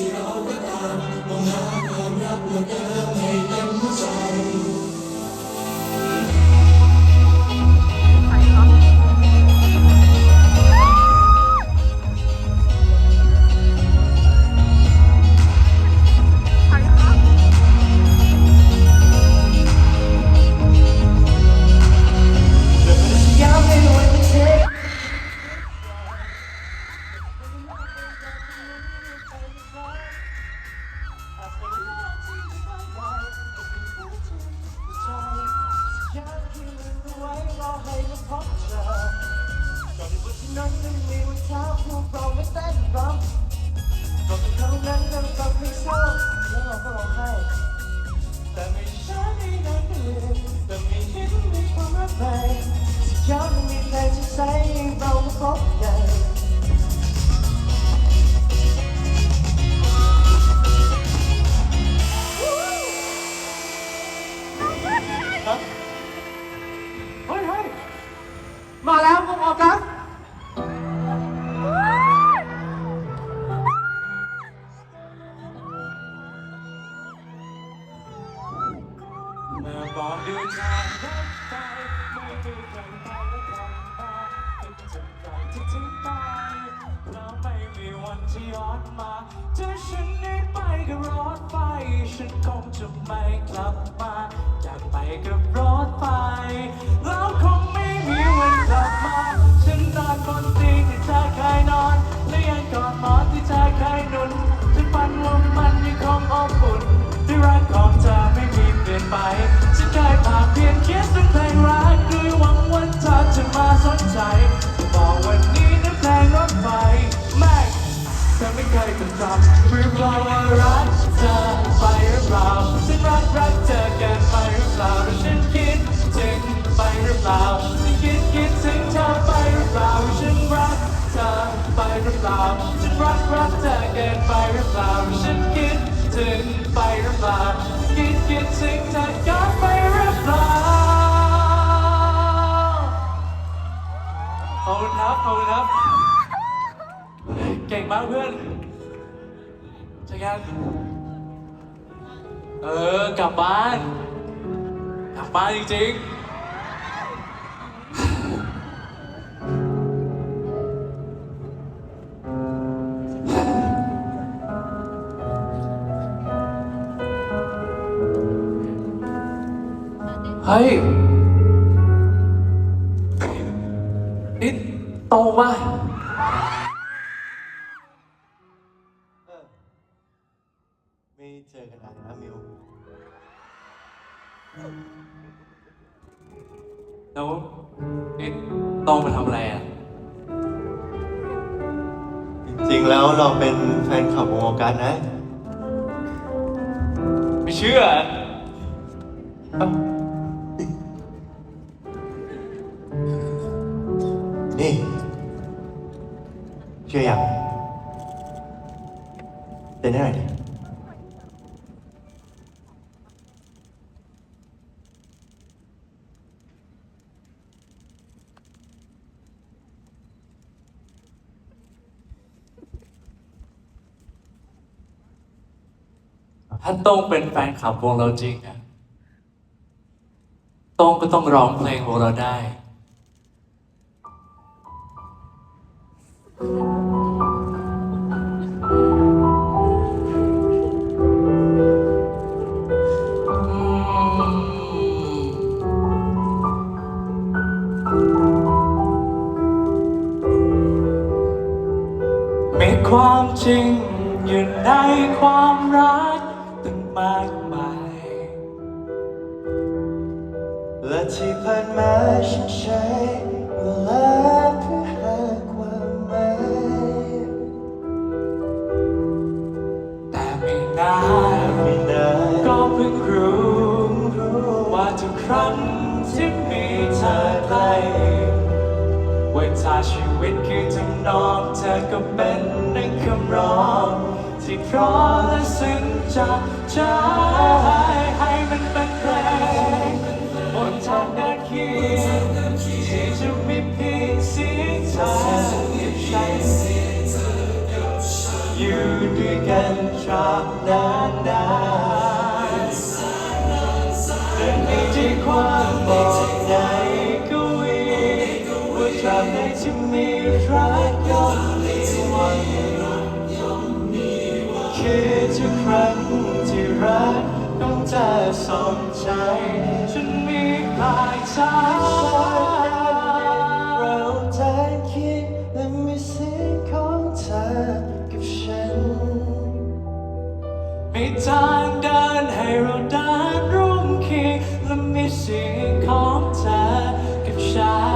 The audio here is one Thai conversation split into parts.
ไหมที่เราก็ตามมองหาความรักเหลือเกิน มาแล้วพวกออกัสเมื่อบอกดูทางรักไปไม่ดูใครไปแล้วทำมาคิดถึงใครที่ทิ้งไปแล้วไม่มีวันที่ย้อนมาถ้าฉันได้ไปกับรถไฟฉันคงจะไม่กลับมาอยากไปกับรถไฟแล้ว ที่เธอเคยหนุนฉันฝันว่ามันยังคงอบอุ่นที่รักของเธอไม่มีเปลี่ยนไป ฉันเคยพาเพียงคิดถึงเพลงรักด้วยหวังว่าเธอจะมาสนใจบอกวันนี้นั้นเพลงรถไฟแม่เธอไม่เคยจำจำหรือเปล่าว่ารักเธอไปหรือเปล่าฉันรักรักเธอเกินไปหรือเปล่าหรือฉันคิดถึงไปหรือเปล่า ฉันรักรักเธอเกินไปหรือเปล่าฉันคิดถึงไปหรือเปล่าคิดคิดถึงเธอเกินไปหรือเปล่าขอบคุณครับขอบคุณครับ เก่งมากเพื่อนเจอกันเออกลับบ้าน กลับบ้านจริงๆ เฮ้ยนี่โตป่ะไม่เจอกันนานนะมิวแล้วนี่ต้องมาทำอะไรอะ จริงๆแล้วเราเป็นแฟนคลับวงออกัสนะ ไม่เชื่อเอ้า เต้ดิถ้าต้งเป็นแฟนคลับวงเราจริงอะต้งก็ต้องร้องเพลงวงเราได้ มีความจริงอยู่ในความรักตั้งมากมาย และที่ผ่านมาฉันใช้เวลา ว่าถ้าชีวิตคือทำนองเธอก็เป็นหนึ่งคำร้อง ที่เพราะและซึ้งจากใจให้มันเป็นเพลงบนทางนเคีที่จะมีเพียงเสียงเธอกับฉันอยู่กันตราบนานนานแต่มีที่ความบอก ที่มีรักย่อมมีวันคือทุกครั้งที่รักต้องจะสนใจฉันมีปลายทางเราจะคิดและมีเสียงของเธอกับฉันมีทางเดินให้เราเดินร่วมเคียงและมีเสียงของเธอกับฉัน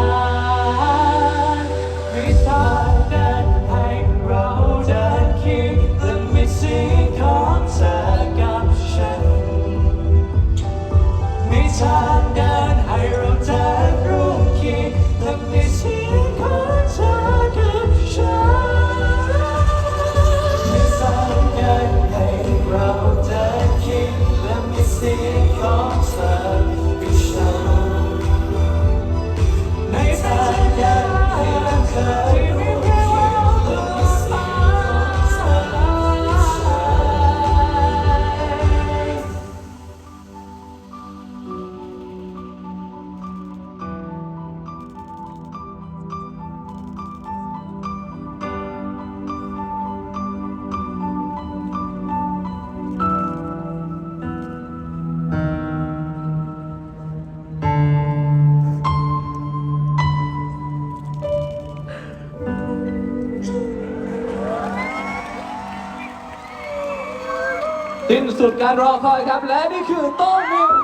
สิ้นสุดการรอคอยครับ และนี่คือโต้งมิวนาเท